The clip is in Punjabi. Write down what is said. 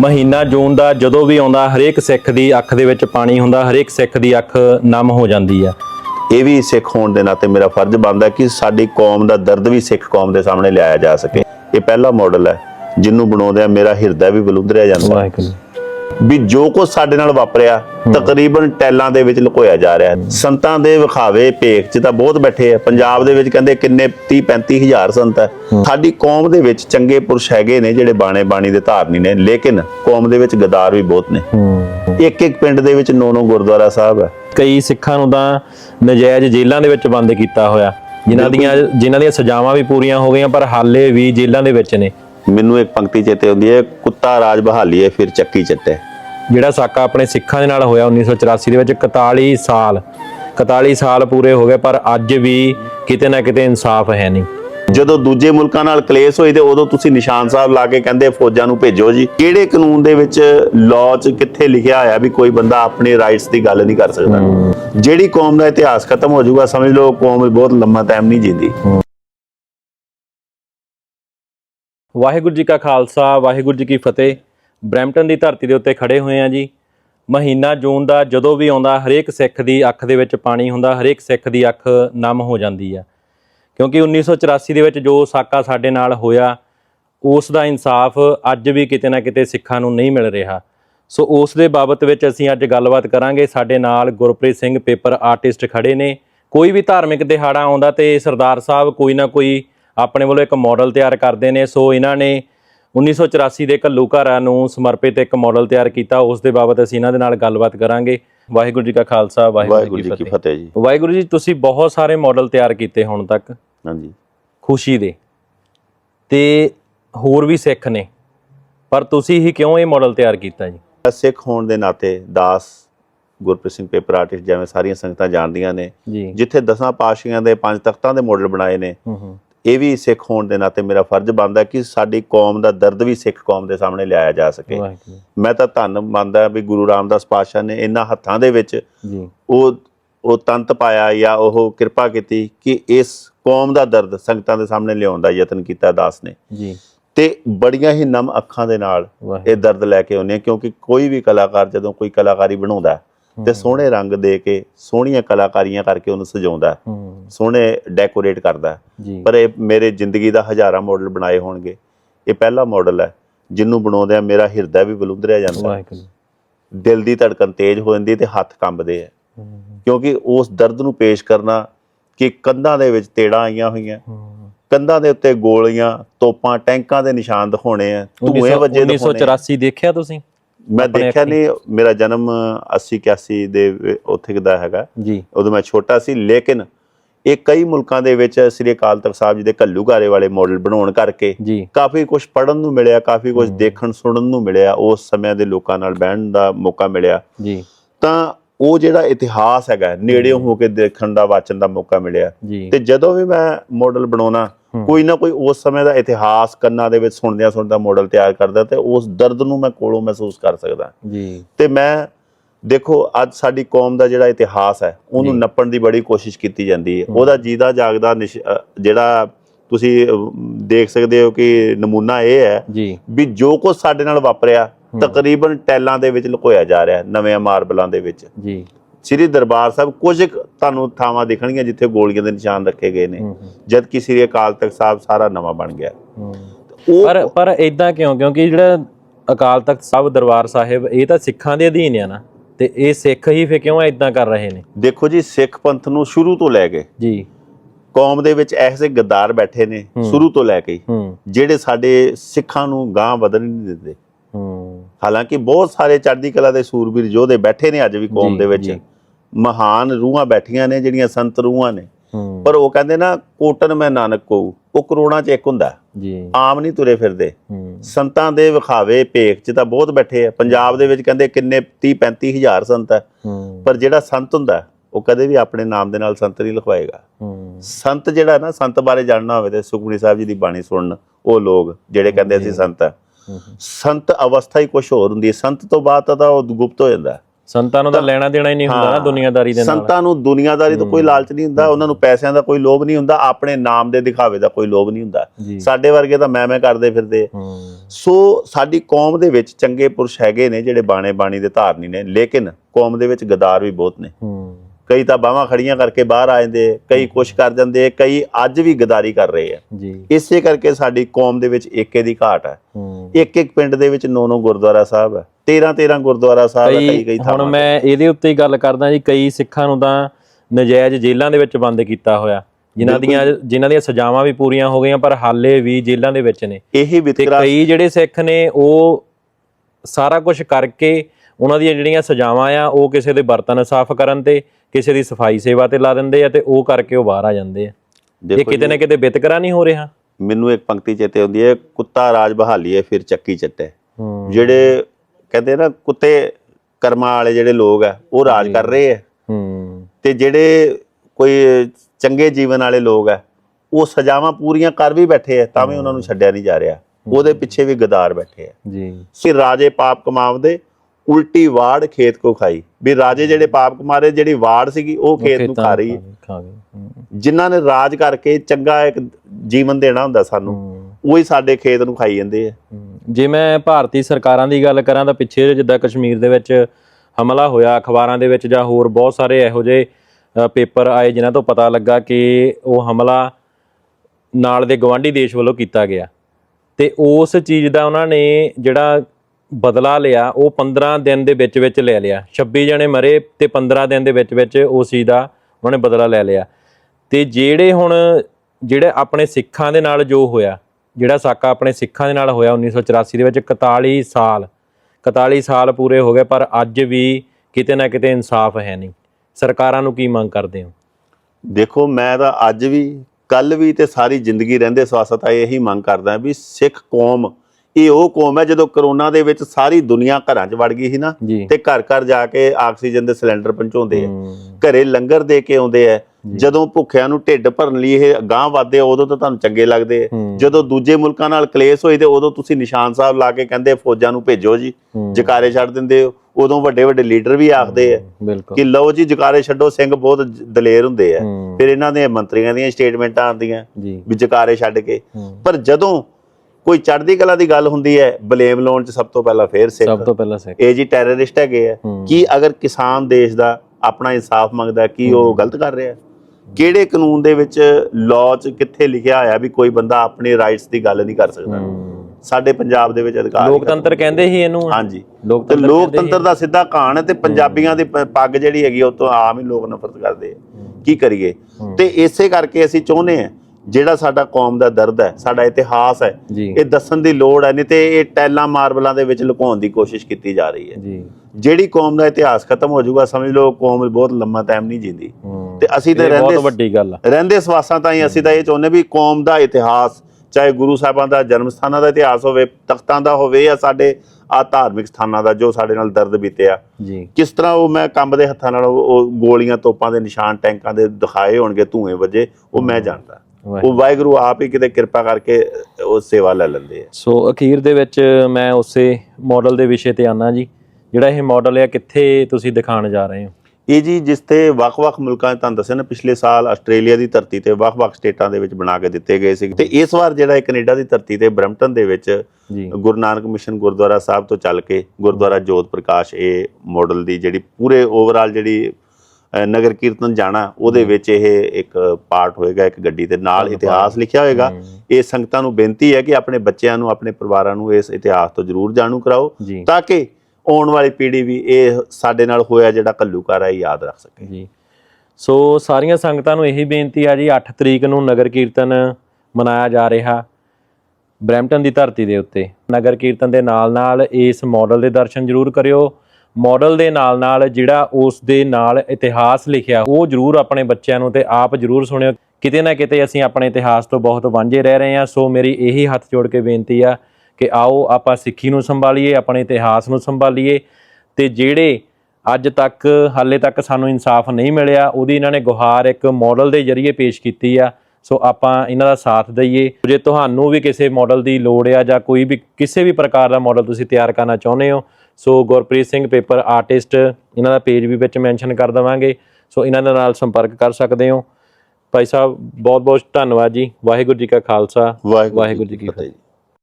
ਮਹੀਨਾ ਜੂਨ ਦਾ ਜਦੋਂ ਵੀ ਆਉਂਦਾ ਹਰੇਕ ਸਿੱਖ ਦੀ ਅੱਖ ਦੇ ਵਿੱਚ ਪਾਣੀ ਹੁੰਦਾ ਹਰੇਕ ਸਿੱਖ ਦੀ ਅੱਖ ਨਮ ਹੋ ਜਾਂਦੀ ਆ ਇਹ ਵੀ ਸਿੱਖ ਹੋਣ ਦੇ ਨਾਤੇ ਮੇਰਾ ਫਰਜ਼ ਬਣਦਾ ਕਿ ਸਾਡੀ ਕੌਮ ਦਾ ਦਰਦ ਵੀ ਸਿੱਖ ਕੌਮ ਦੇ ਸਾਹਮਣੇ ਲਿਆਇਆ ਜਾ ਸਕੇ। ਇਹ ਪਹਿਲਾ ਮਾਡਲ ਹੈ ਜਿਹਨੂੰ ਬਣਾਉਂਦਿਆਂ ਮੇਰਾ ਹਿਰਦਾ ਵੀ ਬਲੁੰਦਰਿਆ ਜਾਂਦਾ। ਵਾਹਿਗੁਰੂ। ਵੀ ਜੋ ਕੁਝ ਸਾਡੇ ਨਾਲ ਵਾਪਰਿਆ ਤਕਰੀਬਨ ਟੈਲਾਂ ਦੇ ਵਿੱਚ ਲੁਕੋਇਆ ਜਾ ਰਿਹਾ ਹੈ। ਸੰਤਾਂ ਦੇ ਵਿਖਾਵੇ ਭੇਖ 'ਚ ਤਾਂ ਬਹੁਤ ਬੈਠੇ ਆ। ਪੰਜਾਬ ਦੇ ਵਿੱਚ ਕਹਿੰਦੇ ਕਿੰਨੇ 30 35 ਹਜ਼ਾਰ ਸੰਤ ਹੈ। ਸਾਡੀ ਕੌਮ ਦੇ ਵਿੱਚ ਚੰਗੇ ਪੁਰਸ਼ ਹੈਗੇ ਨੇ ਜਿਹੜੇ ਬਾਣੇ ਬਾਣੀ ਦੇ ਧਾਰਨੀ ਨੇ ਲੇਕਿਨ ਕੌਮ ਦੇ ਵਿੱਚ ਗਦਾਰ ਵੀ ਬਹੁਤ ਨੇ। ਇੱਕ ਇੱਕ ਪਿੰਡ ਦੇ ਵਿੱਚ ਨੌ ਨੌ ਗੁਰਦੁਆਰਾ ਸਾਹਿਬ ਹੈ ਕਈ ਸਿੱਖਾਂ ਨੂੰ ਤਾਂ ਨਜਾਇਜ਼ ਜੇਲ੍ਹਾਂ ਦੇ ਵਿੱਚ ਬੰਦ ਕੀਤਾ ਹੋਇਆ। ਜਿਨ੍ਹਾਂ ਦੀਆਂ ਜਿਨ੍ਹਾਂ ਦੀਆਂ ਸਜ਼ਾਵਾਂ ਵੀ ਪੂਰੀਆਂ ਹੋ ਗਈਆਂ ਪਰ ਹਾਲੇ ਵੀ ਜੇਲ੍ਹਾਂ ਦੇ ਵਿੱਚ ਨੇ। ਮੈਨੂੰ ਇੱਕ ਪੰਕਤੀ ਚੇਤੇ ਆਉਂਦੀ ਹੈ। ਕੁੱਤਾ ਰਾਜ ਬਹਾਲੀਏ ਫਿਰ ਚੱਕੀ ਚੱਟੇ। ਜਿਹੜਾ ਸਾਕਾ ਆਪਣੇ ਸਿੱਖਾਂ ਦੇ ਨਾਲ ਹੋਇਆ 1984 ਦੇ ਵਿੱਚ 41 ਸਾਲ। 41 ਸਾਲ ਪੂਰੇ ਹੋ ਗਏ ਪਰ ਅੱਜ ਵੀ ਕਿਤੇ ਨਾ ਕਿਤੇ ਇਨਸਾਫ ਹੈ ਨਹੀਂ। ਜਦੋਂ ਦੂਜੇ ਮੁਲਕਾਂ ਨਾਲ ਕਲੇਸ਼ ਹੋਈ ਤੇ ਉਦੋਂ ਤੁਸੀਂ ਨਿਸ਼ਾਨ ਸਾਹਿਬ ਲਾ ਕੇ ਕਹਿੰਦੇ ਫੌਜਾਂ ਨੂੰ ਭੇਜੋ ਜੀ। ਕਿਹੜੇ ਕਾਨੂੰਨ ਦੇ ਵਿੱਚ ਲਾਅ 'ਚ ਕਿੱਥੇ ਲਿਖਿਆ ਹੋਇਆ ਵੀ ਕੋਈ ਬੰਦਾ ਆਪਣੇ ਰਾਈਟਸ ਦੀ ਗੱਲ ਨਹੀਂ ਕਰ ਸਕਦਾ? ਜਿਹੜੀ ਕੌਮ ਦਾ ਇਤਿਹਾਸ ਖਤਮ ਹੋ ਜਾਊਗਾ ਸਮਝ ਲਓ ਕੌਮ ਬਹੁਤ ਲੰਮਾ ਟਾਈਮ ਨਹੀਂ ਜੀਂਦੀ। ਵਾਹਿਗੁਰੂ ਜੀ ਕਾ ਖਾਲਸਾ, ਵਾਹਿਗੁਰੂ ਜੀ ਕੀ ਫਤਿਹ। ਬ੍ਰੈਂਪਟਨ ਦੀ ਧਰਤੀ ਦੇ ਉੱਤੇ ਖੜੇ ਹੋਏ ਆ ਜੀ। ਮਹੀਨਾ ਜੂਨ ਦਾ ਜਦੋਂ ਵੀ ਆਉਂਦਾ, ਹਰੇਕ ਸਿੱਖ ਦੀ ਅੱਖ ਦੇ ਵਿੱਚ ਪਾਣੀ ਹੁੰਦਾ, ਹਰੇਕ ਸਿੱਖ ਦੀ ਅੱਖ ਨਮ ਹੋ ਜਾਂਦੀ ਆ। ਕਿਉਂਕਿ 1984 ਦੇ ਵਿੱਚ ਜੋ ਸਾਕਾ ਸਾਡੇ ਨਾਲ ਹੋਇਆ, ਉਸ ਦਾ ਇਨਸਾਫ ਅੱਜ ਵੀ ਕਿਤੇ ਨਾ ਕਿਤੇ ਸਿੱਖਾਂ ਨੂੰ ਨਹੀਂ ਮਿਲ ਰਿਹਾ। ਸੋ ਉਸ ਦੇ ਬਾਬਤ ਵਿੱਚ ਅਸੀਂ ਅੱਜ ਗੱਲਬਾਤ ਕਰਾਂਗੇ। ਸਾਡੇ ਨਾਲ ਗੁਰਪ੍ਰੀਤ ਸਿੰਘ ਪੇਪਰ ਆਰਟਿਸਟ ਖੜੇ ਨੇ। ਕੋਈ ਵੀ ਧਾਰਮਿਕ ਦਿਹਾੜਾ ਆਉਂਦਾ ਤੇ ਸਰਦਾਰ ਸਾਹਿਬ ਕੋਈ ਨਾ ਕੋਈ ਆਪਣੇ ਵੱਲੋਂ ਇੱਕ ਮਾਡਲ ਤਿਆਰ ਕਰਦੇ ਨੇ। ਸੋ ਇਹਨਾਂ ਨੇ 1984 ਦੇ ਘੱਲੂ ਘਰਾਂ ਨੂੰ ਸਮਰਪਿਤ ਇੱਕ ਮਾਡਲ ਤਿਆਰ ਕੀਤਾ। ਉਸ ਦੇ ਬਾਬਤ ਅਸੀਂ ਇਹਨਾਂ ਦੇ ਨਾਲ ਗੱਲਬਾਤ ਕਰਾਂਗੇ। ਵਾਹਿਗੁਰੂ ਜੀ ਕਾ ਖਾਲਸਾ ਵਾਹਿਗੁਰੂ ਜੀ ਕੀ ਫਤਿਹ। ਜੀ। ਵਾਹਿਗੁਰੂ ਜੀ ਤੁਸੀਂ ਬਹੁਤ ਸਾਰੇ ਮਾਡਲ ਤਿਆਰ ਕੀਤੇ ਹੁਣ ਤੱਕ। ਹਾਂਜੀ। ਖੁਸ਼ੀ ਦੇ। ਤੇ ਹੋਰ ਵੀ ਸਿੱਖ ਨੇ। ਪਰ ਤੁਸੀਂ ਹੀ ਕਿਉਂ ਇਹ ਮਾਡਲ ਤਿਆਰ ਕੀਤਾ ਜੀ? ਸਿੱਖ ਹੋਣ ਦੇ ਨਾਤੇ ਦਾਸ ਗੁਰਪ੍ਰੀਤ ਸਿੰਘ ਪੇਪਰ ਆਰਟਿਸਟ ਜਿਵੇਂ ਸਾਰੀਆਂ ਸੰਗਤਾਂ ਜਾਣਦੀਆਂ ਨੇ ਜਿੱਥੇ ਦਸਾਂ ਪਾਸ਼ੀਆਂ ਦੇ ਪੰਜ ਤਖਤਾਂ ਦੇ ਮਾਡਲ ਬਣਾਏ ਨੇ ਇਹ ਵੀ ਸਿੱਖ ਹੋਣ ਦੇ ਨਾਤੇ ਮੇਰਾ ਫਰਜ਼ ਬਣਦਾ ਕਿ ਸਾਡੀ ਕੌਮ ਦਾ ਦਰਦ ਵੀ ਸਿੱਖ ਕੌਮ ਦੇ ਸਾਹਮਣੇ ਲਿਆਇਆ ਜਾ ਸਕੇ। ਮੈਂ ਤਾਂ ਧੰਨ ਮੰਨਦਾ ਵੀ ਗੁਰੂ ਰਾਮਦਾਸ ਪਾਤਸ਼ਾਹ ਨੇ ਇਹਨਾਂ ਹੱਥਾਂ ਦੇ ਵਿੱਚ ਉਹ ਉਹ ਤੰਤ ਪਾਇਆ ਜਾਂ ਉਹ ਕਿਰਪਾ ਕੀਤੀ ਕਿ ਇਸ ਕੌਮ ਦਾ ਦਰਦ ਸੰਗਤਾਂ ਦੇ ਸਾਹਮਣੇ ਲਿਆਉਣ ਦਾ ਯਤਨ ਕੀਤਾ ਦਾਸ ਨੇ। ਜੀ। ਤੇ ਬੜੀਆਂ ਹੀ ਨਮ ਅੱਖਾਂ ਦੇ ਨਾਲ ਇਹ ਦਰਦ ਲੈ ਕੇ ਆਉਂਦੇ ਕਿਉਂਕਿ ਕੋਈ ਵੀ ਕਲਾਕਾਰ ਜਦੋਂ ਕੋਈ ਕਲਾਕਾਰੀ ਬਣਾਉਂਦਾ ਤੇ ਸੋਹਣੇ ਰੰਗ ਦੇ ਕੇ ਸੋਹਣੀਆਂ ਕਲਾਕਾਰੀਆਂ ਕਰਕੇ ਉਹਨੂੰ ਸਜਾਉਂਦਾ ਸੋਹਣੇ ਡੈਕੋਰੇਟ ਕਰਦਾ ਪਰ ਇਹ ਮੇਰੇ ਜ਼ਿੰਦਗੀ ਦਾ ਹਜ਼ਾਰਾਂ ਮਾਡਲ ਬਣਾਏ ਹੋਣਗੇ। ਇਹ ਪਹਿਲਾ ਮਾਡਲ ਹੈ ਜਿਹਨੂੰ ਬਣਾਉਂਦਿਆਂ ਮੇਰਾ ਹਿਰਦਾ ਵੀ ਬਲੁੰਦਰਿਆ ਜਾਂਦਾ ਦਿਲ ਦੀ ਧੜਕਨ ਤੇਜ਼ ਹੋ ਜਾਂਦੀ ਤੇ ਹੱਥ ਕੰਬਦੇ ਆ। ਕਿਉਂਕਿ ਉਸ ਦਰਦ ਨੂੰ ਪੇਸ਼ ਕਰਨਾ ਕਿ ਕੰਧਾਂ ਦੇ ਵਿੱਚ ਤੇੜਾਂ ਆਈਆਂ ਹੋਈਆਂ। ਕੰਧਾਂ ਦੇ ਉੱਤੇ ਗੋਲੀਆਂ ਤੋਪਾਂ ਟੈਂਕਾਂ ਦੇ ਨਿਸ਼ਾਨ ਦਿਖਾਉਣੇ ਆ। ਧੂਏ ਵੱਜੇ ਦਿਖਾਉਣੇ ਆ। 1984 ਦੇਖਿਆ ਤੁਸੀਂ? ਮੈਂ ਦੇਖਿਆ। ਨਹੀਂ ਮੇਰਾ ਜਨਮ 80 81 ਦੇ ਉੱਥੇ ਦਾ ਹੈਗਾ। ਜੀ। ਉਦੋਂ ਮੈਂ ਛੋਟਾ ਸੀ ਲੇਕਿਨ ਇਹ ਕਈ ਮੁਲਕਾਂ ਦੇ ਵਿੱਚ ਸ੍ਰੀ ਅਕਾਲ ਤਖਤ ਸਾਹਿਬ ਜੀ ਦੇ ਘੱਲੂਘਾਰੇ ਵਾਲੇ ਮਾਡਲ ਬਣਾਉਣ ਕਰਕੇ ਕਾਫੀ ਕੁਝ ਪੜਨ ਨੂੰ ਮਿਲਿਆ ਕਾਫੀ ਕੁਝ ਦੇਖਣ ਸੁਣਨ ਨੂੰ ਮਿਲਿਆ ਉਸ ਸਮੇਂ ਦੇ ਲੋਕਾਂ ਨਾਲ ਬਹਿਣ ਦਾ ਮੌਕਾ ਮਿਲਿਆ। ਜੀ। ਤਾਂ ਉਹ ਜਿਹੜਾ ਇਤਿਹਾਸ ਹੈਗਾ ਨੇੜਿਓਂ ਹੋ। ਕੇ ਦੇਖਣ ਦਾ ਵਾਚਣ ਦਾ ਮੌਕਾ ਮਿਲਿਆ। ਤੇ ਜਦੋਂ ਵੀ ਮੈਂ ਮਾਡਲ ਬਣਾਉਣਾ ਕੋਈ ਨਾ ਕੋਈ ਉਸ ਸਮੇਂ ਦਾ ਇਤਿਹਾਸ ਕੰਨਾਂ ਦੇ ਵਿੱਚ ਸੁਣਦਿਆਂ ਸੁਣਦਿਆਂ ਮਾਡਲ ਤਿਆਰ ਕਰਦਾ ਤੇ ਉਸ ਦਰਦ ਨੂੰ ਮੈਂ ਕੋਲੋਂ ਮਹਿਸੂਸ ਕਰ ਸਕਦਾ। ਜੀ। ਤੇ ਮੈਂ ਦੇਖੋ ਅੱਜ ਸਾਡੀ ਕੌਮ ਦਾ ਜਿਹੜਾ ਇਤਿਹਾਸ ਹੈ ਉਹਨੂੰ। ਨੱਪਣ ਦੀ ਬੜੀ ਕੋਸ਼ਿਸ਼ ਕੀਤੀ ਜਾਂਦੀ ਹੈ। ਉਹਦਾ ਜੀਦਾ ਜਾਗਦਾ ਜਿਹੜਾ ਤੁਸੀਂ ਦੇਖ ਸਕਦੇ ਹੋ ਕਿ ਨਮੂਨਾ ਇਹ ਹੈ ਵੀ ਜੋ ਕੁਝ ਸਾਡੇ ਨਾਲ ਵਾਪਰਿਆ ਤਕਰੀਬਨ ਟੈਲਾਂ ਦੇ ਵਿੱਚ ਲੁਕੋਇਆ ਜਾ ਰਿਹਾ ਨਵੇਂ ਮਾਰਬਲਾਂ ਦੇ ਵਿੱਚ। ਜੀ। ਸ੍ਰੀ ਦਰਬਾਰ ਸਾਹਿਬ ਕੁਝ ਤੁਹਾਨੂੰ ਥਾਵਾਂ ਦਿਖਣਗੀਆਂ ਜਿੱਥੇ ਗੋਲੀਆਂ ਦੇ ਨਿਸ਼ਾਨ ਰੱਖੇ ਗਏ ਨੇ। ਜਦ ਕਿ ਸ੍ਰੀ ਅਕਾਲ ਤਖਤ ਸਾਹਿਬ ਸਾਰਾ ਨਵਾਂ ਬਣ ਗਿਆ। ਪਰ ਪਰ ਇਦਾਂ ਕਿਉਂ? ਕਿਉਂਕਿ ਜਿਹੜਾ ਅਕਾਲ ਤਖਤ ਸਾਹਿਬ ਦਰਬਾਰ ਸਾਹਿਬ ਇਹ ਤਾਂ ਸਿੱਖਾਂ ਦੇ ਅਧੀਨ ਆ ਨਾ। ਤੇ ਇਹ ਸਿੱਖ ਹੀ ਫੇ ਕਿਉਂ ਇਦਾਂ ਕਰ ਰਹੇ ਨੇ? ਦੇਖੋ ਜੀ ਸਿੱਖ ਪੰਥ ਨੂੰ ਸ਼ੁਰੂ ਤੋਂ ਲੈ ਕੇ ਜੀ। ਕੌਮ ਦੇ ਵਿੱਚ ਐਸੇ ਗੱਦਾਰ ਬੈਠੇ ਨੇ ਸ਼ੁਰੂ ਤੋਂ ਲੈ ਕੇ। ਜਿਹੜੇ ਸਾਡੇ ਸਿੱਖਾਂ ਨੂੰ ਗਾਂ ਵਧਣ ਨਹੀਂ ਦਿੰਦੇ। ਹਾਲਾਂਕਿ ਬਹੁਤ ਸਾਰੇ ਚੜ੍ਹਦੀ ਕਲਾ ਦੇ ਸੂਰਬੀਰ ਯੋਧੇ ਬੈਠੇ ਨੇ ਅੱਜ ਵੀ ਕੌਮ ਦੇ ਵਿੱਚ। ਮਹਾਨ ਰੂਹਾਂ ਬੈਠੀਆਂ ਨੇ ਜਿਹੜੀਆਂ ਸੰਤ ਰੂਹਾਂ ਨੇ। ਪਰ ਉਹ ਕਹਿੰਦੇ ਨਾ ਕੋਟਨ ਮੈਂ ਨਾਨਕ ਕੋ ਉਹ ਕਰੋੜਾਂ ਚ ਇੱਕ ਹੁੰਦਾ। ਜੀ। ਆਮ ਨਹੀਂ ਤੁਰੇ ਫਿਰਦੇ। ਸੰਤਾਂ ਦੇ ਵਿਖਾਵੇ ਭੇਖ ਚ ਤਾਂ ਬਹੁਤ ਬੈਠੇ ਆ। ਪੰਜਾਬ ਦੇ ਵਿੱਚ ਕਹਿੰਦੇ ਕਿੰਨੇ 30 35 ਹਜ਼ਾਰ ਸੰਤ ਹੈ। ਪਰ ਜਿਹੜਾ ਸੰਤ ਹੁੰਦਾ ਉਹ ਕਦੇ ਵੀ ਆਪਣੇ ਨਾਮ ਦੇ ਨਾਲ ਸੰਤ ਨਹੀਂ ਲਿਖਵਾਏਗਾ। ਸੰਤ ਜਿਹੜਾ ਨਾ ਸੰਤ ਬਾਰੇ ਜਾਣਨਾ ਹੋਵੇ ਤੇ ਸੁਖਮਨੀ ਸਾਹਿਬ ਜੀ ਦੀ ਬਾਣੀ ਸੁਣਨ ਉਹ ਲੋਕ ਜਿਹੜੇ ਕਹਿੰਦੇ ਅਸੀਂ ਸੰਤ ਆ। ਸੰਤ ਅਵਸਥਾ ਹੀ ਕੁਝ ਹੋਰ ਹੁੰਦੀ ਹੈ। ਸੰਤ ਤੋਂ ਬਾਅਦ ਤਾਂ ਉਹ ਗੁਪਤ ਹੋ ਜਾਂਦਾ। ਸੰਤਾਂ ਨੂੰ ਤਾਂ ਲੈਣਾ ਦੇਣਾ ਹੀ ਨਹੀਂ ਹੁੰਦਾ ਨਾ ਦੁਨੀਆਦਾਰੀ ਦੇ ਨਾਲ। ਸੰਤਾਂ ਨੂੰ ਦੁਨੀਆਦਾਰੀ ਤੋਂ ਕੋਈ ਲਾਲਚ ਨਹੀਂ ਹੁੰਦਾ ਉਹਨਾਂ ਨੂੰ ਪੈਸਿਆਂ ਦਾ ਕੋਈ ਲੋਭ ਨਹੀਂ ਹੁੰਦਾ ਆਪਣੇ ਨਾਮ ਦੇ ਦਿਖਾਵੇ ਦਾ ਕੋਈ ਲੋਭ ਨਹੀਂ ਹੁੰਦਾ। ਸਾਡੇ ਵਰਗੇ ਤਾਂ ਮੈਂ ਮੈਂ ਕਰਦੇ ਫਿਰਦੇ ਸੋ ਸਾਡੀ ਕੌਮ ਦੇ ਵਿੱਚ ਚੰਗੇ ਪੁਰਸ਼ ਹੈਗੇ ਨੇ ਜਿਹੜੇ ਬਾਣੇ ਬਾਣੀ ਦੇ ਧਾਰਨੀ ਨੇ ਲੇਕਿਨ ਕੌਮ ਦੇ ਵਿੱਚ ਗਦਾਰ ਵੀ ਬਹੁਤ ਨੇ। ਕਈ ਤਾਂ ਬਾਹਾਂ ਖੜੀਆਂ ਕਰਕੇ ਬਾਹਰ ਆ ਜਾਂਦੇ ਕਈ ਕੁਛ ਕਰ ਜਾਂਦੇ ਕਈ ਅੱਜ ਵੀ ਗਦਾਰੀ ਕਰ ਰਹੇ ਆ। ਜੀ। ਇਸੇ ਕਰਕੇ ਸਾਡੀ ਕੌਮ ਦੇ ਵਿੱਚ ਏਕੇ ਦੀ ਘਾਟ ਹੈ। ਇੱਕ ਇੱਕ ਪਿੰਡ ਦੇ ਵਿੱਚ ਨੌ ਨੌ ਗੁਰਦੁਆਰਾ ਸਾਹਿਬ ਹੈ 13 13 ਗੁਰਦੁਆਰਾ ਸਾਹਿਬ ਹੈ ਕਈ ਕਈ ਹੁਣ। ਮੈਂ ਇਹਦੇ ਉੱਤੇ ਹੀ ਗੱਲ ਕਰਦਾ ਜੀ ਕਈ ਸਿੱਖਾਂ ਨੂੰ ਤਾਂ ਨਜਾਇਜ਼ ਜੇਲ੍ਹਾਂ ਦੇ ਵਿੱਚ ਬੰਦ ਕੀਤਾ ਹੋਇਆ। ਜਿਨ੍ਹਾਂ ਦੀਆਂ ਜਿਨ੍ਹਾਂ ਦੀਆਂ ਸਜ਼ਾਵਾਂ ਵੀ ਪੂਰੀਆਂ ਹੋ ਗਈਆਂ ਪਰ ਹਾਲੇ ਵੀ ਜੇਲ੍ਹਾਂ ਦੇ ਵਿੱਚ ਨੇ। ਇਹੀ ਵਿਤਕਰਾ ਕਈ ਜਿਹੜੇ ਸਿੱਖ ਨੇ ਉਹ ਸਾਰਾ ਕੁਝ ਕਰਕੇ ਉਹਨਾਂ ਦੀਆਂ ਜਿਹੜੀਆਂ ਸਜ਼ਾਵਾਂ ਆ ਉਹ ਕਿਸੇ ਦੇ ਬਰਤਨ ਸਾਫ਼ ਕਰਨ ਤੇ ਕਿਸੇ ਦੀ ਸਫ਼ਾਈ ਸੇਵਾ ਤੇ ਲਾ ਦਿੰਦੇ ਆ ਤੇ ਉਹ ਕਰਕੇ ਉਹ ਬਾਹਰ ਆ ਜਾਂਦੇ ਆ। ਇਹ ਕਿਤੇ ਨਾ ਕਿਤੇ ਵਿਤਕਰਾ ਨਹੀਂ ਹੋ ਰਿਹਾ? ਮੈਨੂੰ ਇੱਕ ਪੰਕਤੀ ਚੇਤੇ ਆਉਂਦੀ ਹੈ ਕੁੱਤਾ ਰਾਜ ਬਹਾਲੀਏ ਫਿਰ ਚੱਕੀ ਚੱਟੇ। ਜਿਹੜੇ ਕਹਿੰਦੇ ਨਾ ਕੁੱਤੇ ਕਰਮਾਂ ਵਾਲੇ ਜਿਹੜੇ ਲੋਕ ਆ ਉਹ ਰਾਜ ਕਰ ਰਹੇ ਆ। ਹੂੰ। ਤੇ ਜਿਹੜੇ ਕੋਈ ਚੰਗੇ ਜੀਵਨ ਵਾਲੇ ਲੋਕ ਆ ਉਹ ਸਜ਼ਾਵਾਂ ਪੂਰੀਆਂ ਕਰ ਵੀ ਬੈਠੇ ਆ ਤਾਂ ਵੀ ਉਹਨਾਂ ਨੂੰ ਛੱਡਿਆ ਨਹੀਂ ਜਾ ਰਿਹਾ। ਉਹਦੇ ਪਿੱਛੇ ਵੀ ਗਦਾਰ ਬੈਠੇ ਆ। ਜੀ। ਸੀ ਰਾਜੇ ਪਾਪ ਕਮਾਵਦੇ ਉਲਟੀ ਵਾੜ ਖੇਤ ਕੋ ਖਾਈ। ਵੀ ਰਾਜੇ ਜਿਹੜੇ ਪਾਪ ਕਮਾਰੇ ਜਿਹੜੀ ਵਾੜ ਸੀਗੀ ਉਹ ਖੇਤ ਨੂੰ ਖਾ ਰਹੀ ਹੈ। ਜਿਨ੍ਹਾਂ ਨੇ ਰਾਜ ਕਰਕੇ ਚੰਗਾ ਇੱਕ ਜੀਵਨ ਦੇਣਾ ਹੁੰਦਾ ਸਾਨੂੰ ਉਹੀ ਸਾਡੇ ਖੇਤ ਨੂੰ ਖਾਈ ਜਾਂਦੇ ਆ। ਜੇ ਮੈਂ ਭਾਰਤੀ ਸਰਕਾਰਾਂ ਦੀ ਗੱਲ ਕਰਾਂ ਤਾਂ ਪਿੱਛੇ ਜਿੱਦਾਂ ਕਸ਼ਮੀਰ ਦੇ ਵਿੱਚ ਹਮਲਾ ਹੋਇਆ ਅਖਬਾਰਾਂ ਦੇ ਵਿੱਚ ਜਾਂ ਹੋਰ ਬਹੁਤ ਸਾਰੇ ਇਹੋ ਜਿਹੇ ਪੇਪਰ ਆਏ ਜਿਨ੍ਹਾਂ ਤੋਂ ਪਤਾ ਲੱਗਾ ਕਿ ਉਹ ਹਮਲਾ ਨਾਲ ਦੇ ਗਵਾਂਢੀ ਦੇਸ਼ ਵੱਲੋਂ ਕੀਤਾ ਗਿਆ। ਤੇ ਉਸ ਚੀਜ਼ ਦਾ ਉਹਨਾਂ ਨੇ ਜਿਹੜਾ ਬਦਲਾ ਲਿਆ, ਉਹ 15 ਦਿਨ ਦੇ ਵਿੱਚ ਵਿੱਚ ਲੈ ਲਿਆ। 26 ਜਣੇ ਮਰੇ ਤੇ 15 ਦਿਨ ਦੇ ਵਿੱਚ ਵਿੱਚ ਉਹ ਚੀਜ਼ ਦਾ ਉਹਨਾਂ ਨੇ ਬਦਲਾ ਲੈ ਲਿਆ। ਤੇ ਜਿਹੜੇ ਹੁਣ ਜਿਹੜੇ ਆਪਣੇ ਸਿੱਖਾਂ ਦੇ ਨਾਲ ਜੋ ਹੋਇਆ, ਜਿਹੜਾ ਸਾਕਾ ਆਪਣੇ ਸਿੱਖਾਂ ਦੇ ਨਾਲ ਹੋਇਆ 1984 ਦੇ ਵਿੱਚ 41 ਸਾਲ 41 ਸਾਲ ਪੂਰੇ ਹੋ ਗਏ, ਪਰ ਅੱਜ ਵੀ ਕਿਤੇ ਨਾ ਕਿਤੇ ਇਨਸਾਫ ਹੈ ਨਹੀਂ। ਸਰਕਾਰਾਂ ਨੂੰ ਕੀ ਮੰਗ ਕਰਦੇ ਹੋ? ਦੇਖੋ, ਮੈਂ ਤਾਂ ਅੱਜ ਵੀ ਕੱਲ ਵੀ ਤੇ ਸਾਰੀ ਜ਼ਿੰਦਗੀ ਰਹਿੰਦੇ ਸਵਾਸਤ ਆ ਇਹੀ ਮੰਗ ਕਰਦਾ ਵੀ ਸਿੱਖ ਕੌਮ ਇਹ ਉਹ ਕੌਮ ਹੈ ਜਦੋਂ ਕਰੋਨਾ ਦੇ ਵਿੱਚ ਸਾਰੀ ਦੁਨੀਆ ਘਰਾਂ 'ਚ ਵੜ ਗਈ ਸੀ ਨਾ ਤੇ ਘਰ ਘਰ ਜਾ ਕੇ ਆਕਸੀਜਨ ਦੇ ਸਿਲੰਡਰ ਪਹੁੰਚਾਉਂਦੇ ਆ। ਘਰੇ ਲੰਗਰ ਦੇ ਕੇ ਆਉਂਦੇ ਆ। ਜਦੋਂ ਭੁੱਖਿਆਂ ਨੂੰ ਢਿੱਡ ਭਰਨ ਲਈ ਇਹ ਗਾਂਹ ਵਾਦੇ ਉਦੋਂ ਤਾਂ ਤੁਹਾਨੂੰ ਚੰਗੇ ਲੱਗਦੇ। ਜਦੋਂ ਦੂਜੇ ਮੁਲਕਾਂ ਨਾਲ ਕਲੇਸ਼ ਹੋਏ ਤੇ ਉਦੋਂ ਤੁਸੀਂ ਨਿਸ਼ਾਨ ਸਾਹਿਬ ਲਾ ਕੇ ਕਹਿੰਦੇ ਫੌਜਾਂ ਨੂੰ ਭੇਜੋ ਜੀ। ਜਕਾਰੇ ਛੱਡ ਦਿੰਦੇ ਹੋ। ਉਦੋਂ ਵੱਡੇ ਵੱਡੇ ਲੀਡਰ ਵੀ ਆਖਦੇ ਆ ਕਿ ਲਓ ਜੀ ਜਕਾਰੇ ਛੱਡੋ ਸਿੰਘ ਬਹੁਤ ਦਲੇਰ ਹੁੰਦੇ ਆ। ਫਿਰ ਇਹਨਾਂ ਦੇ ਮੰਤਰੀਆਂ ਦੀਆਂ ਸਟੇਟਮੈਂਟਾਂ ਆਉਂਦੀਆਂ ਵੀ ਜਕਾਰੇ ਛੱਡ ਕੇ। ਪਰ ਜਦੋਂ ਕੋਈ ਚੜ੍ਹਦੀ ਕਲਾ ਦੀ ਗੱਲ ਹੁੰਦੀ ਹੈ ਬਲੇਮ ਲਾਉਣ ਚ ਸਭ ਤੋਂ ਪਹਿਲਾਂ ਫੇਰ ਸਿੱਖ। ਸਭ ਤੋਂ ਪਹਿਲਾਂ ਸਿੱਖ। ਇਹ ਜੀ ਟੈਰਰਿਸਟ ਹੈਗੇ ਆ। ਕੀ ਅਗਰ ਕਿਸਾਨ ਦੇਸ਼ ਦਾ ਆਪਣਾ ਇਨਸਾਫ ਮੰਗਦਾ ਕੀ ਉਹ ਗਲਤ ਕਰ ਰਿਹਾ ਕਿਹੜੇ ਕਾਨੂੰਨ ਦੇ ਵਿੱਚ ਲਾਅ 'ਚ ਕਿੱਥੇ ਲਿਖਿਆ ਹੋਇਆ ਵੀ ਕੋਈ ਬੰਦਾ ਆਪਣੇ ਰਾਈਟਸ ਦੀ ਗੱਲ ਨਹੀਂ ਕਰ ਸਕਦਾ। ਸਾਡੇ ਪੰਜਾਬ ਦੇ ਵਿੱਚ ਅਧਿਕਾਰ ਲੋਕਤੰਤਰ ਕਹਿੰਦੇ ਹੀ ਇਹਨੂੰ। ਹਾਂਜੀ। ਲੋਕਤੰਤਰ ਲੋਕਤੰਤਰ ਦਾ ਸਿੱਧਾ ਕਾਣ ਹੈ ਤੇ ਪੰਜਾਬੀਆਂ ਦੀ ਪੱਗ ਜਿਹੜੀ ਹੈਗੀ ਉਹ ਤੋਂ ਆਮ ਹੀ ਲੋਕ ਨਫ਼ਰਤ ਕਰਦੇ ਆ। ਕੀ ਕਰੀਏ? ਤੇ ਇਸੇ ਕਰਕੇ ਅਸੀਂ ਚਾਹੁੰਦੇ ਆ ਜਿਹੜਾ ਸਾਡਾ ਕੌਮ ਦਾ ਦਰਦ ਹੈ ਸਾਡਾ ਇਤਿਹਾਸ ਹੈ ਇਹ ਦੱਸਣ ਦੀ ਲੋੜ ਹੈ ਨਹੀਂ ਤੇ ਇਹ ਟੈਲਾਂ ਮਾਰਬਲਾਂ ਦੇ ਵਿੱਚ ਲੁਕਾਉਣ ਦੀ ਕੋਸ਼ਿਸ਼ ਕੀਤੀ ਜਾ ਰਹੀ ਹੈ। ਜੀ। ਜਿਹੜੀ ਕੌਮ ਦਾ ਇਤਿਹਾਸ ਖਤਮ ਹੋ ਜਾਊਗਾ ਸਮਝ ਲਓ ਕੌਮ ਬਹੁਤ ਲੰਮਾ ਟਾਈਮ ਨਹੀਂ ਜਿੰਦੀ। ਤੇ ਅਸੀਂ ਤੇ ਇਹ ਬਹੁਤ ਰਹਿੰਦੇ ਵੱਡੀ ਗੱਲ ਰਹਿੰਦੇ ਸਵਾਸਾਂ ਤਾਂ ਹੀ ਅਸੀਂ ਤਾਂ ਇਹ ਚਾਹੁੰਦੇ ਵੀ ਕੌਮ ਦਾ ਇਤਿਹਾਸ ਚਾਹੇ ਗੁਰੂ ਸਾਹਿਬਾਂ ਦਾ ਜਨਮ ਸਥਾਨਾਂ ਦਾ ਇਤਿਹਾਸ ਹੋਵੇ ਤਖਤਾਂ ਦਾ ਹੋਵੇ ਜਾਂ ਸਾਡੇ ਆ ਧਾਰਮਿਕ ਸਥਾਨਾਂ ਦਾ ਜੋ ਸਾਡੇ ਨਾਲ ਦਰਦ ਬੀਤਿਆ। ਜੀ। ਕਿਸ ਤਰ੍ਹਾਂ ਉਹ ਮੈਂ ਕੰਬ ਦੇ ਹੱਥਾਂ ਨਾਲ ਉਹ ਗੋਲੀਆਂ ਤੋਪਾਂ ਦੇ ਨਿਸ਼ਾਨ ਟੈਂਕਾਂ ਦੇ ਦਿਖਾਏ ਹੋਣਗੇ ਧੂਏ ਵਜੇ ਉਹ ਮੈਂ ਜਾਣਦਾ। ਉਹ ਵਾਹਿਗੁਰੂ ਆਪ ਹੀ ਕਿਤੇ ਕਿਰਪਾ ਕਰਕੇ ਉਹ ਸੇਵਾ ਲੈ ਲੈਂਦੇ ਆ। ਸੋ ਅਖੀਰ ਦੇ ਵਿੱਚ ਮੈਂ ਉਸੇ ਮਾਡਲ ਦੇ ਵਿਸ਼ੇ ਤੇ ਆਨਾ ਜੀ ਜਿਹੜਾ ਇਹ ਮਾਡਲ ਹੈ ਕਿੱਥੇ ਤੁਸੀਂ ਦਿਖਾਉਣ ਜਾ ਰਹੇ ਹੋ? ਇਹ ਜੀ ਜਿਸ ਤੇ ਵੱਖ-ਵੱਖ ਮੁਲਕਾਂ 'ਚ ਤੁਹਾਨੂੰ ਦੱਸਿਆ ਨਾ ਪਿਛਲੇ ਸਾਲ ਆਸਟ੍ਰੇਲੀਆ ਦੀ ਧਰਤੀ ਤੇ ਵੱਖ-ਵੱਖ ਸਟੇਟਾਂ ਦੇ ਵਿੱਚ ਬਣਾ ਕੇ ਦਿੱਤੇ ਗਏ ਸੀ। ਤੇ ਇਸ ਵਾਰ ਜਿਹੜਾ ਕੈਨੇਡਾ ਦੀ ਧਰਤੀ ਤੇ ਬਰੈਂਪਟਨ ਦੇ ਵਿੱਚ ਗੁਰੂ ਨਾਨਕ ਮਿਸ਼ਨ ਗੁਰਦੁਆਰਾ ਸਾਹਿਬ ਤੋਂ ਚੱਲ ਕੇ ਗੁਰਦੁਆਰਾ ਜੋਤ ਪ੍ਰਕਾਸ਼ ਇਹ ਮਾਡਲ ਦੀ ਜਿਹੜੀ ਪੂਰੇ ਓਵਰਆਲ ਜਿਹੜੀ ਨਗਰ ਕੀਰਤਨ ਜਾਣਾ ਉਹਦੇ ਵਿੱਚ ਇਹ ਇੱਕ ਪਾਰਟ ਹੋਏਗਾ ਇੱਕ ਗੱਡੀ ਦੇ ਨਾਲ ਇਤਿਹਾਸ ਲਿਖਿਆ ਹੋਏਗਾ। ਇਹ ਸੰਗਤਾਂ ਨੂੰ ਬੇਨਤੀ ਹੈ ਕਿ ਆਪਣੇ ਬੱਚਿਆਂ ਨੂੰ ਆਪਣੇ ਪਰਿਵਾਰਾਂ ਨੂੰ ਇਸ ਇਤਿਹਾਸ ਤੋਂ ਜ਼ਰੂਰ ਜਾਣੂ ਕਰਾਓ ਤਾਂ ਕਿ ਆਉਣ ਵਾਲੀ ਪੀੜ੍ਹੀ ਵੀ ਇਹ ਸਾਡੇ ਨਾਲ ਹੋਇਆ ਜਿਹੜਾ ਘੱਲੂਕਾਰਾ ਹੈ ਯਾਦ ਰੱਖ ਸਕੇ। ਜੀ। ਸੋ ਸਾਰੀਆਂ ਸੰਗਤਾਂ ਨੂੰ ਇਹੀ ਬੇਨਤੀ ਆ ਜੀ 8 ਤਰੀਕ ਨੂੰ ਨਗਰ ਕੀਰਤਨ ਮਨਾਇਆ ਜਾ ਰਿਹਾ ਬ੍ਰੈਂਪਟਨ ਦੀ ਧਰਤੀ ਦੇ ਉੱਤੇ। ਨਗਰ ਕੀਰਤਨ ਦੇ ਨਾਲ-ਨਾਲ ਇਸ ਮਾਡਲ ਦੇ ਦਰਸ਼ਨ ਜ਼ਰੂਰ ਕਰਿਓ। ਮਾਡਲ ਦੇ ਨਾਲ-ਨਾਲ ਜਿਹੜਾ ਉਸ ਦੇ ਨਾਲ ਇਤਿਹਾਸ ਲਿਖਿਆ, ਉਹ ਜ਼ਰੂਰ ਆਪਣੇ ਬੱਚਿਆਂ ਨੂੰ ਤੇ ਆਪ ਜ਼ਰੂਰ ਸੁਣਿਓ। ਕਿਤੇ ਨਾ ਕਿਤੇ ਅਸੀਂ ਆਪਣੇ ਇਤਿਹਾਸ ਤੋਂ ਬਹੁਤ ਵਾਂਝੇ ਰਹਿ ਰਹੇ ਹਾਂ, ਸੋ ਮੇਰੀ ਇਹੀ ਹੱਥ ਜੋੜ ਕੇ ਬੇਨਤੀ ਆ ਕਿ ਆਓ ਆਪਾਂ ਸਿੱਖੀ ਨੂੰ ਸੰਭਾਲੀਏ, ਆਪਣੇ ਇਤਿਹਾਸ ਨੂੰ ਸੰਭਾਲੀਏ ਤੇ ਜਿਹੜੇ ਅੱਜ ਤੱਕ, ਹਾਲੇ ਤੱਕ ਸਾਨੂੰ ਇਨਸਾਫ ਨਹੀਂ ਮਿਲਿਆ, ਉਹਦੀ ਇਹਨਾਂ ਨੇ ਗੁਹਾਰ ਇੱਕ ਮਾਡਲ ਦੇ ਜ਼ਰੀਏ ਪੇਸ਼ ਕੀਤੀ ਆ, ਸੋ ਆਪਾਂ ਇਹਨਾਂ ਦਾ ਸਾਥ ਦਈਏ। ਜੇ ਤੁਹਾਨੂੰ ਵੀ ਕਿਸੇ ਮਾਡਲ ਦੀ ਲੋੜ ਆ ਜਾਂ ਕੋਈ ਵੀ, ਕਿਸੇ ਵੀ ਪ੍ਰਕਾਰ ਦਾ ਮਾਡਲ ਤੁਸੀਂ ਤਿਆਰ ਕਰਨਾ ਚਾਹੁੰਦੇ ਹੋ so Gurpreet Singh paper artist ਇਹਨਾਂ ਦਾ ਪੇਜ ਵੀ ਵਿੱਚ ਮੈਂਸ਼ਨ ਕਰ ਦਵਾਂਗੇ। ਸੋ ਇਹਨਾਂ ਦੇ ਨਾਲ ਸੰਪਰਕ ਕਰ ਸਕਦੇ ਹੋ। ਭਾਈ ਸਾਹਿਬ ਬਹੁਤ ਬਹੁਤ ਧੰਨਵਾਦ ਜੀ। ਵਾਹਿਗੁਰੂ ਜੀ ਕਾ ਖਾਲਸਾ। ਵਾਹਿਗੁਰੂ ਜੀ ਕੀ ਫਤਿਹ